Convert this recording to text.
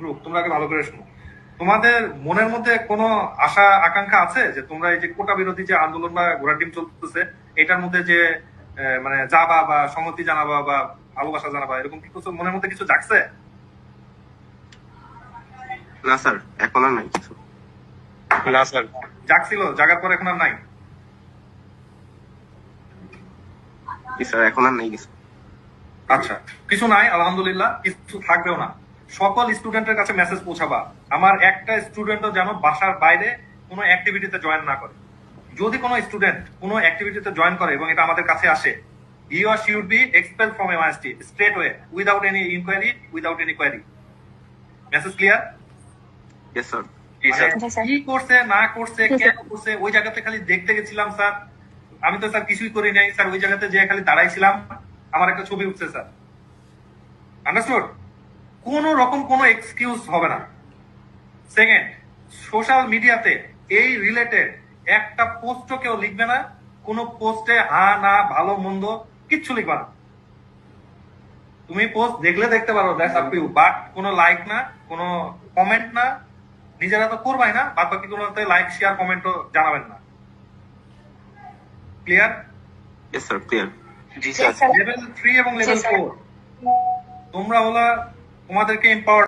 Group তোমরা আগে ভালো করে শোনো। তোমাদের মনের মধ্যে কোনো আশা আকাঙ্ক্ষা আছে যে তোমরা এই যে কোটা বিরোধী যে আন্দোলন বা ঘোড়া টিম চলতেছে এটার মধ্যে যে মানে যাবা বা সংহতি জানাবা বা ভালোবাসা জানাবা এরকম কি কিছু মনের মধ্যে কিছু জাগছে? না স্যার এখন আর নাই কিছু। না স্যার। জাগছিল জাগার পর এখন আর নাই? স্যার এখন আর নেই কিছু। আচ্ছা কিছু নাই আলহামদুলিল্লাহ কিছু থাকবেও না। সকল স্টুডেন্টের কাছে মেসেজ পৌঁছাবা। আমার একটা স্টুডেন্টও যেন বাসার বাইরে কোনো অ্যাক্টিভিটিতে জয়েন না করে। যদি কোনো স্টুডেন্ট কোনো অ্যাক্টিভিটিতে জয়েন করে এবং এটা আমাদের কাছে আসে you are should be expel from MIST straight way without any inquiry without any query message clear yes sir. কি করছে না করছে কেন করছে ওই জায়গাতে খালি দেখতে গেছিলাম স্যার। আমি তো স্যার কিছুই করি নাই স্যার ওই জায়গাতে যে খালি দাঁড়াইছিলাম। আমার একটা ছবি উঠছে স্যার। আন্ডারস্টুড কোন রকম কোনো এক্সকিউজ হবে না। সেকেন্ড সোশ্যাল মিডিয়াতে এই রিলেটেড একটা পোস্টও কেউ লিখবে না কোন পোস্টে হা না ভালো মন্দ কিচ্ছু লিখবে না। তুমি পোস্ট দেখলে দেখতে পারো দ্যাটস আপ ইউ বাট কোনো লাইক না কোনো কমেন্ট না নিজেরা তো করবাই না বাদ বাকি কোনো লাইক শেয়ার কমেন্টও জানাবেন না। Clear yes sir clear ji sir. Level three এবং লেভেল। ফোর তোমরা হলো তোমাদেরকে এম্পাওয়ার